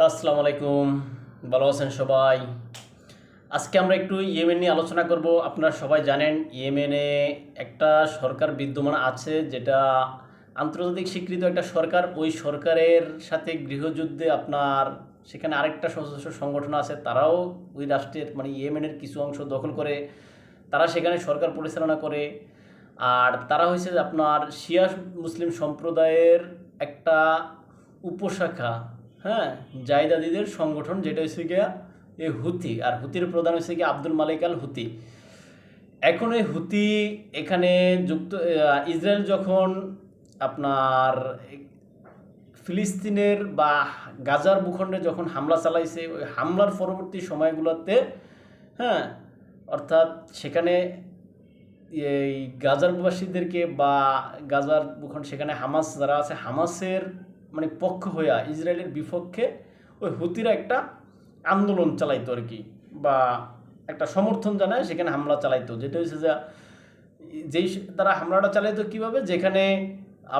আসসালামু আলাইকুম। ভালো আছেন সবাই? আজকে আমরা একটু ইয়েমেন নিয়ে আলোচনা করব। আপনারা সবাই জানেন, ইয়েমেনে একটা সরকার বিদ্যমান আছে, যেটা আন্তর্জাতিক স্বীকৃত একটা সরকার। ওই সরকারের সাথে গৃহযুদ্ধে আপনার সেখানে আরেকটা সশস্ত্র সংগঠন আছে, তারাও ওই রাষ্ট্রের মানে ইয়েমেনের কিছু অংশ দখল করে। তারা সেখানে সরকার পরিচালনা করে। আর তারা হয়েছে আপনার শিয়া মুসলিম সম্প্রদায়ের একটা উপশাখা। হ্যাঁ জায়দাদিদের সংগঠন যেটা হচ্ছে গিয়া এই হুতি, আর হুতির প্রধান হচ্ছে গিয়ে আব্দুল মালিক আল হুতি। এখন এই হুতি এখানে যুক্ত ইসরায়েল যখন আপনার ফিলিস্তিনের বা গাজার ভূখণ্ডে যখন হামলা চালাইছে, ওই হামলার পরবর্তী সময়গুলোতে হ্যাঁ অর্থাৎ সেখানে এই গাজার প্রবাসীদেরকে বা গাজার ভূখণ্ড, সেখানে হামাস যারা আছে, হামাসের মানে পক্ষ হইয়া ইসরায়েলের বিপক্ষে ওই হুতিরা একটা আন্দোলন চালাইতো আর কি, বা একটা সমর্থন জানায় সেখানে হামলা চালাইতো। যেটা হচ্ছে যে, যেই তারা হামলাটা চালাইতো কীভাবে? যেখানে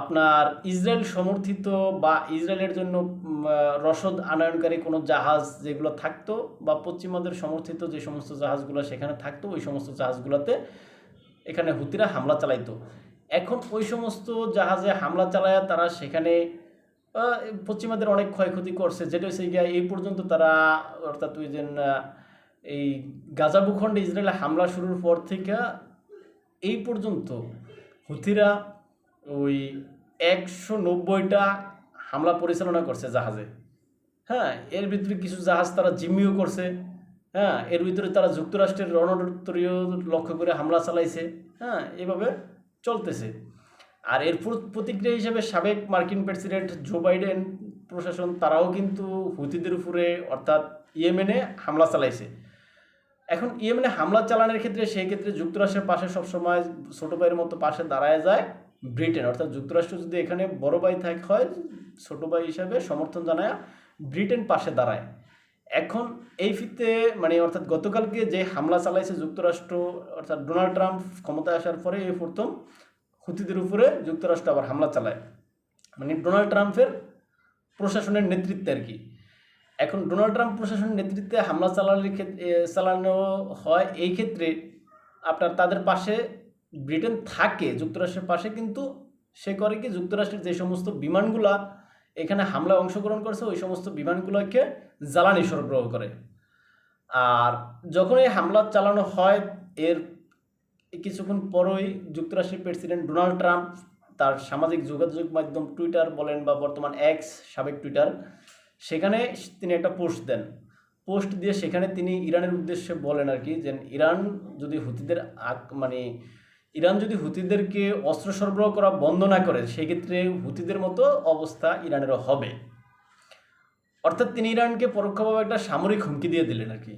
আপনার ইসরায়েল সমর্থিত বা ইসরায়েলের জন্য রসদ আনয়নকারী কোনো জাহাজ যেগুলো থাকতো, বা পশ্চিমাদের সমর্থিত যে সমস্ত জাহাজগুলো সেখানে থাকতো, ওই সমস্ত জাহাজগুলোতে এখানে হুতিরা হামলা চালাইতো। এখন ওই সমস্ত জাহাজে হামলা চালায় তারা সেখানে পশ্চিমাদের অনেক ক্ষয়ক্ষতি করছে। যেটা হচ্ছে গিয়া এই পর্যন্ত তারা, অর্থাৎ ওই যে এই গাজা ভূখণ্ডে ইসরায়েলে হামলা শুরুর পর থেকে এই পর্যন্ত হুতিরা ওই একশো নব্বইটা হামলা পরিচালনা করছে জাহাজে। হ্যাঁ এর ভিতরে কিছু জাহাজ তারা জিম্মিও করছে। হ্যাঁ এর ভিতরে তারা যুক্তরাষ্ট্রের রণতরীয় লক্ষ্য করে হামলা চালাইছে। হ্যাঁ এভাবে চলতেছে। আর এর প্রতিক্রিয়া হিসেবে সাবেক মার্কিন প্রেসিডেন্ট জো বাইডেন প্রশাসন তারাও কিন্তু হুতিদের উপরে, অর্থাৎ ইয়েমেনে হামলা চালাইছে। এখন ইয়েমেনে হামলা চালানোর ক্ষেত্রে সেই ক্ষেত্রে যুক্তরাষ্ট্রের পাশে সবসময় ছোটো ভাইয়ের মতো পাশে দাঁড়ায় যায় ব্রিটেন। অর্থাৎ যুক্তরাষ্ট্র যদি এখানে বড় ভাই থাক, হয় ছোটো ভাই হিসাবে সমর্থন জানায় ব্রিটেন পাশে দাঁড়ায়। এখন এই ফিতে মানে অর্থাৎ গতকালকে যে হামলা চালাইছে যুক্তরাষ্ট্র, অর্থাৎ ডোনাল্ড ট্রাম্প ক্ষমতায় আসার পরে এই প্রথম হুতিদের উপরে যুক্তরাষ্ট্র আবার হামলা চালায়। মানে ডোনাল্ড ট্রাম্পের প্রশাসনের নেতৃত্বে আর কি। এখন ডোনাল্ড ট্রাম্প প্রশাসনের নেতৃত্বে হামলা চালানোর ক্ষেত্রে চালানো হয় এই ক্ষেত্রে আপনার তাদের পাশে ব্রিটেন থাকে, যুক্তরাষ্ট্রের পাশে, কিন্তু সে করে কি যুক্তরাষ্ট্রের যে সমস্ত বিমানগুলা এখানে হামলায় অংশগ্রহণ করছে, ওই সমস্ত বিমানগুলোকে জ্বালানি সরবরাহ করে। আর যখন এই হামলা চালানো হয়, এর কিছুক্ষণ পরই যুক্তরাষ্ট্রের প্রেসিডেন্ট ডোনাল্ড ট্রাম্প তার সামাজিক যোগাযোগ মাধ্যম টুইটার বলেন বা বর্তমান এক্স সাবেক টুইটার, সেখানে তিনি একটা পোস্ট দেন। পোস্ট দিয়ে সেখানে তিনি ইরানের উদ্দেশ্যে বলেন আর কি যে ইরান যদি হুতিদের মানে ইরান যদি হুতিদেরকে অস্ত্র সরবরাহ করা বন্ধ না করে, সেক্ষেত্রে হুতিদের মতো অবস্থা ইরানেরও হবে। অর্থাৎ তিনি ইরানকে পরোক্ষভাবে একটা সামরিক হুমকি দিয়ে দিলেন আর কি।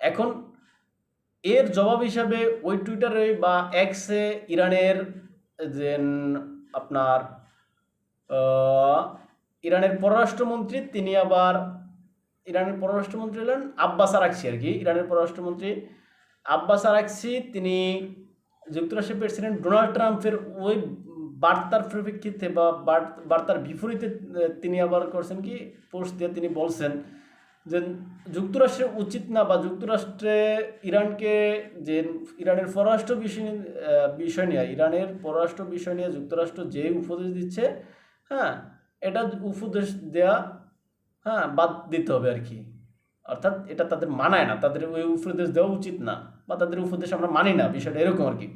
এখন এর জবাব হিসাবে ওই টুইটারে বা এক্সে ইরানের যে আপনার ইরানের পররাষ্ট্রমন্ত্রী, তিনি আবার ইরানের পররাষ্ট্রমন্ত্রী হলেন আব্বাস আরাকসি আর কি। ইরানের পররাষ্ট্রমন্ত্রী আব্বাস আরাকসি, তিনি যুক্তরাষ্ট্রের প্রেসিডেন্ট ডোনাল্ড ট্রাম্পের ওই বার্তার পরিপ্রেক্ষিতে বা বার্তার বিপরীতে তিনি আবার করছেন কি, পোস্ট দিয়ে তিনি বলছেন যে যুক্তরাষ্ট্রের উচিত না বা যুক্তরাষ্ট্রে ইরানকে যে ইরানের পররাষ্ট্র বিষয় বিষয় নিয়ে, ইরানের পররাষ্ট্র বিষয় নিয়ে যুক্তরাষ্ট্র যে উপদেশ দিচ্ছে হ্যাঁ এটা উপদেশ দেয়া হ্যাঁ বাদ দিতে হবে আর কি। অর্থাৎ এটা তাদের মানায় না, তাদের ওই উপদেশ দেওয়া উচিত না বা তাদের উপদেশ আমরা মানি না, বিষয়টা এরকম আর কি।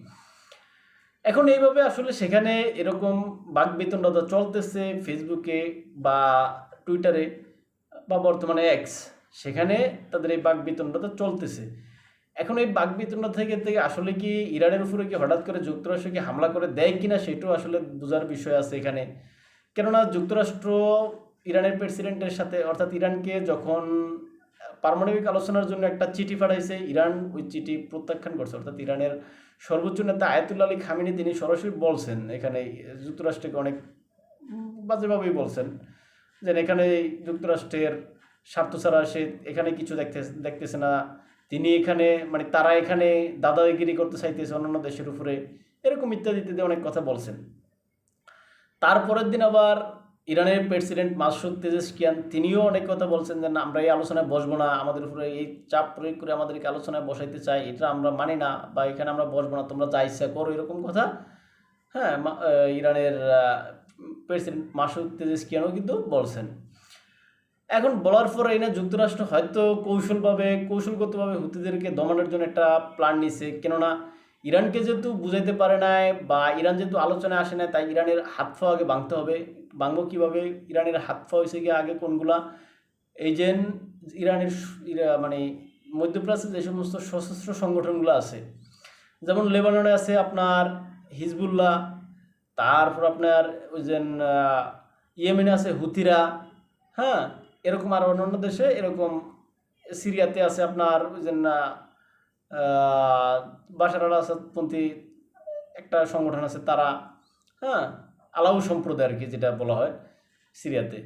এখন এইভাবে আসলে সেখানে এরকম বাকবিতণ্ডতা চলতেছে ফেসবুকে বা টুইটারে বা বর্তমানে এক্স সেখানে তাদের এই বাকবিতণ্ডতা চলতেছে। এখন এই বাকবিতণ্ডা থেকে থেকে আসলে কি ইরানের উপরে কি হঠাৎ করে যুক্তরাষ্ট্র কি হামলা করে দেয় কিনা সেটাও আসলে বোঝার বিষয় আছে এখানে। কেননা যুক্তরাষ্ট্র ইরানের প্রেসিডেন্টের সাথে, অর্থাৎ ইরানকে যখন পারমাণবিক আলোচনার জন্য একটা চিঠি পাঠাইছে, ইরান ওই চিঠি প্রত্যাখ্যান করছে, অর্থাৎ ইরানের সর্বোচ্চ নেতা আয়াতুল্লাহ আলী খামিনি তিনি সরাসরি বলছেন এখানে, যুক্তরাষ্ট্রকে অনেক বাজেভাবেই বলছেন। যে এখানে যুক্তরাষ্ট্রের স্বার্থ ছাড়া সে এখানে কিছু দেখতে, দেখতেছে না। তিনি এখানে মানে তারা এখানে দাদাগিরি করতে চাইতেছে অন্যান্য দেশের উপরে, এরকম ইত্যাদি ইত্যাদি অনেক কথা বলছেন। তারপরের দিন আবার ইরানের প্রেসিডেন্ট মাসুদ তেজেশকিয়ান তিনিও অনেক কথা বলছেন যে আমরা এই আলোচনায় বসবো না, আমাদের উপরে এই চাপ প্রয়োগ করে আমাদেরকে আলোচনায় বসাইতে চাই, এটা আমরা মানি না বা এখানে আমরা বসবো না, তোমরা যা ইচ্ছা করো, এরকম কথা। হ্যাঁ ইরানের প্রেসিডেন্ট মাসুদ তেজেশকিয়ানও কিন্তু বলছেন? এখন বলার পরে এনে যুক্তরাষ্ট্র হয়তো কৌশলভাবে, কৌশলগতভাবে হুতিদেরকে দমানোর জন্য একটা প্ল্যান নিছে। কেননা ইরানকে যেহেতু বুঝাইতে পারে নাই বা ইরান যেহেতু আলোচনায় আসে না তাই ইরানের হাত পা আগে ভাঙতে হবে। ভাঙবো কীভাবে? ইরানের হাত পা হয়েছে গিয়ে আগে কোনগুলা? এই যে ইরানের ইরা- মানে মধ্যপ্রাচ্যে যে সমস্ত সশস্ত্র সংগঠনগুলো আছে, যেমন লেবাননে আছে আপনার হিজবুল্লাহ তারপর আপনার ওই যে ইয়েমেনে আছে হুতিরা হ্যাঁ? এরকম আর অন্যান্য দেশে এরকম সিরিয়াতে আছে আপনার ওই যে বাসার আল আসাদপন্থী একটা সংগঠন আছে তারা হ্যাঁ? আলাউ সম্প্রদায় আর কি যেটা বলা হয় সিরিয়াতে।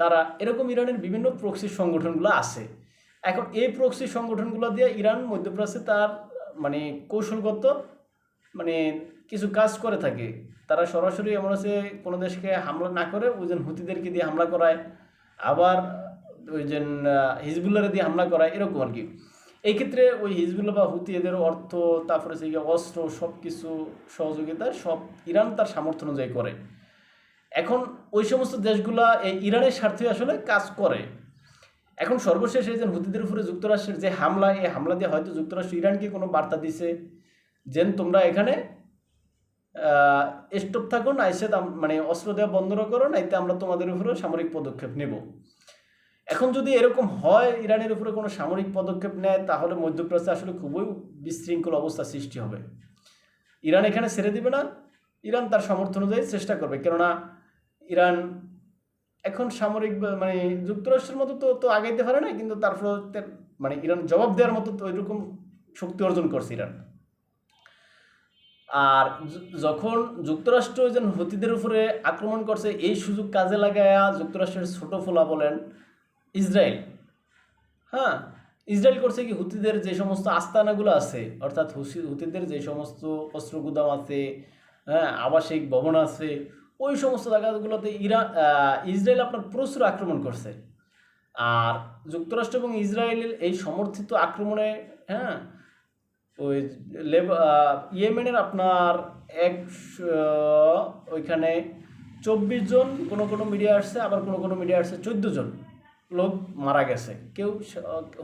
তারা এরকম ইরানের বিভিন্ন প্রক্সি সংগঠনগুলো আছে। এখন এই প্রক্সি সংগঠনগুলো দিয়ে ইরান, মধ্যপ্রাচ্যে তার মানে কৌশলগত মানে কিছু কাজ করে থাকে। তারা সরাসরি এমন আছে, কোনো দেশকে হামলা না করে ওই যে হুতিদেরকে দিয়ে হামলা করায়, আবার ওই যে হিজবুল্লারে দিয়ে হামলা করায়, এরকম আর কি। এই ক্ষেত্রে ওই হিজবুল্লাহ বা হুতি এদের অর্থ, তারপরে সে অস্ত্র সব কিছু সহযোগিতা, সব ইরান তার সামর্থ্য অনুযায়ী করে। এখন ওই সমস্ত দেশগুলা এই ইরানের স্বার্থে আসলে কাজ করে। এখন সর্বশেষ এই যে হুতিদের উপরে যুক্তরাষ্ট্রের যে হামলা, এই হামলা দিয়ে হয়তো যুক্তরাষ্ট্র ইরানকে কোনো বার্তা দিছে। যেন তোমরা এখানে স্টপ থাকো না, এসে মানে অস্ত্র দেওয়া বন্ধ করো, নাইতে আমরা তোমাদের উপরে সামরিক পদক্ষেপ নেব। এখন যদি এরকম হয়, ইরানের উপরে কোনো সামরিক পদক্ষেপ নেয়, তাহলে মধ্যপ্রাচ্যে আসলে খুবই বিশৃঙ্খল অবস্থা সৃষ্টি হবে। ইরান এখানে ছেড়ে দিবে না। ইরান তার সামর্থ্য অনুযায়ী চেষ্টা করবে। কেননা, ইরান এখন সামরিক মানে যুক্তরাষ্ট্রের মতো তো তো আগাইতে পারে না কিন্তু তারপর মানে ইরান জবাব দেওয়ার মতো তো ওইরকম শক্তি অর্জন করছে ইরান। আর যখন যুক্তরাষ্ট্র ওই যে হুতিদের উপরে আক্রমণ করছে, এই সুযোগ কাজে লাগায়া যুক্তরাষ্ট্রের ছোট ফোলা বলেন ইসরায়েল। হ্যাঁ ইসরায়েল করছে কি, হুতিদের যে সমস্ত আস্তানাগুলো আছে, অর্থাৎ হুতিদের যে সমস্ত অস্ত্র গুদাম আছে হ্যাঁ আবাসিক ভবন আছে, ওই সমস্ত জায়গাগুলোতে ইরা ইসরায়েল আপনার প্রচুর আক্রমণ করছে। আর যুক্তরাষ্ট্র এবং ইসরায়েলের এই সমর্থিত আক্রমণে হ্যাঁ ওই লেব আহ, ইয়েমেনের আপনার এক ওইখানে চব্বিশ জন কোনো কোনো মিডিয়া আসছে আবার কোনো কোনো মিডিয়া আসছে চোদ্দ জন লোক মারা গেছে। কেউ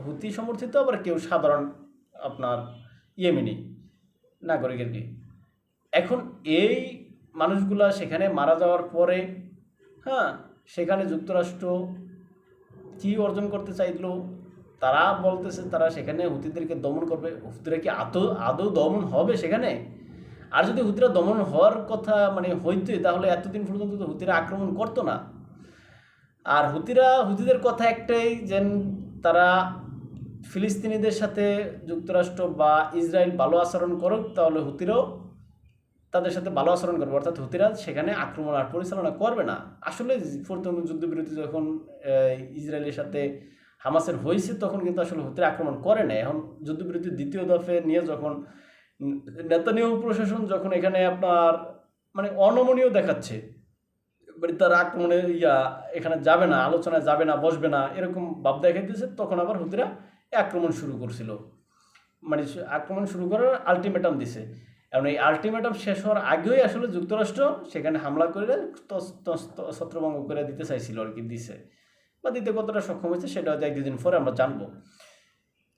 হুতি সমর্থিত আবার কেউ সাধারণ আপনার ইয়েমেনি নাগরিকের কি এখন এই মানুষগুলা সেখানে মারা যাওয়ার পরে হ্যাঁ সেখানে যুক্তরাষ্ট্র কি অর্জন করতে চাইলো তারা বলতেছে, তারা সেখানে হুতিদেরকে দমন করবে। হুতিরা কি আদৌ আদৌ দমন হবে সেখানে? আর যদি হুতিরা দমন হওয়ার কথা মানে হইতে তাহলে এতদিন পর্যন্ত তো হুতিরা আক্রমণ করতো না। আর হুতিরা, হুতিদের কথা একটাই যে তারা ফিলিস্তিনিদের সাথে যুক্তরাষ্ট্র বা ইসরায়েল ভালো আচরণ করুক, তাহলে হুতিরাও তাদের সাথে ভালো আচরণ করবে। অর্থাৎ হুতিরা সেখানে আক্রমণ আর পরিচালনা করবে না। আসলে প্রথম যুদ্ধবিরতি যখন ইসরায়েলের সাথে হামাসের হয়েছে তখন কিন্তু আসলে হুতিরা আক্রমণ করে না এখন যুদ্ধবিরতির দ্বিতীয় দফে নিয়ে যখন উম, নেতানিয়াহু প্রশাসন যখন এখানে আপনার মানে অনমনীয় দেখাচ্ছে মানে তার আক্রমণে ইয়া এখানে যাবে না আলোচনায় যাবে না বসবে না এরকম ভাব দেখাইতেছে তখন আবার হুতিরা আক্রমণ শুরু করছিল। মানে আক্রমণ শুরু করার আলটিমেটাম দিছে। এবং এই আলটিমেটাম শেষ হওয়ার আগেই আসলে যুক্তরাষ্ট্র সেখানে হামলা করে ছত্রভঙ্গ করে দিতে চাইছিল আর কি দিছে। বা দিতে কতটা সক্ষম হয়েছে সেটা হয়তো এক দুদিন পরে আমরা জানব।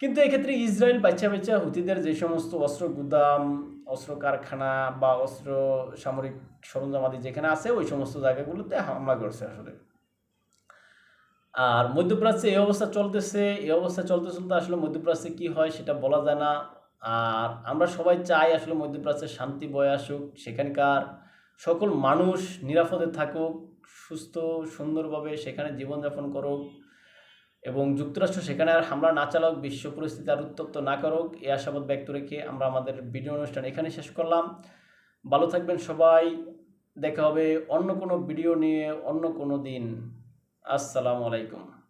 কিন্তু এক্ষেত্রে ইসরায়েল বাচ্চা বাচ্চা হুতিদের যে সমস্ত অস্ত্র গুদাম, অস্ত্র কারখানা বা অস্ত্র সামরিক সরঞ্জামাদি যেখানে আছে, ওই সমস্ত জায়গাগুলোতে হামলা করছে আসলে। আর মধ্যপ্রাচ্যে এই অবস্থা চলতেছে, এই অবস্থা চলতে চলতে আসলে মধ্যপ্রাচ্যে কি হয় সেটা বলা যায় না। আর আমরা সবাই চাই আসলে মধ্যপ্রাচ্যে শান্তি বয়ে আসুক, সেখানকার সকল মানুষ নিরাপদে থাকুক। সুস্থ, সুন্দরভাবে সেখানে জীবনযাপন করুক এবং যুক্তরাষ্ট্র সেখানে আর হামলা না চালাক, বিশ্ব পরিস্থিতি আর উত্তপ্ত না করুক, এই আশাবাদ ব্যক্ত রেখে আমরা আমাদের ভিডিও অনুষ্ঠান এখানে শেষ করলাম। ভালো থাকবেন সবাই। দেখা হবে অন্য কোনো ভিডিও নিয়ে অন্য কোনো দিন। আসসালামু আলাইকুম।